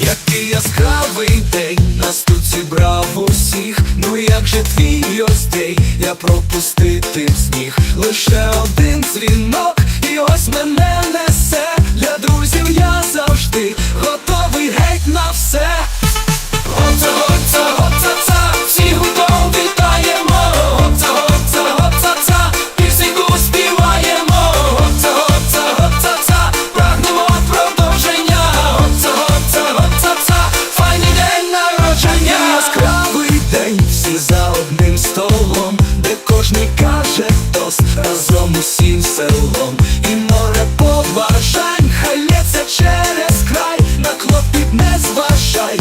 Який яскравий день нас тут зібрав усіх. Ну як же твій ось день, я пропустити зміг. Лише один дзвінок, і ось мене несе кожний каже тост. Разом усім селом. І море побажань, хай лється через край, на клопіт не зважай,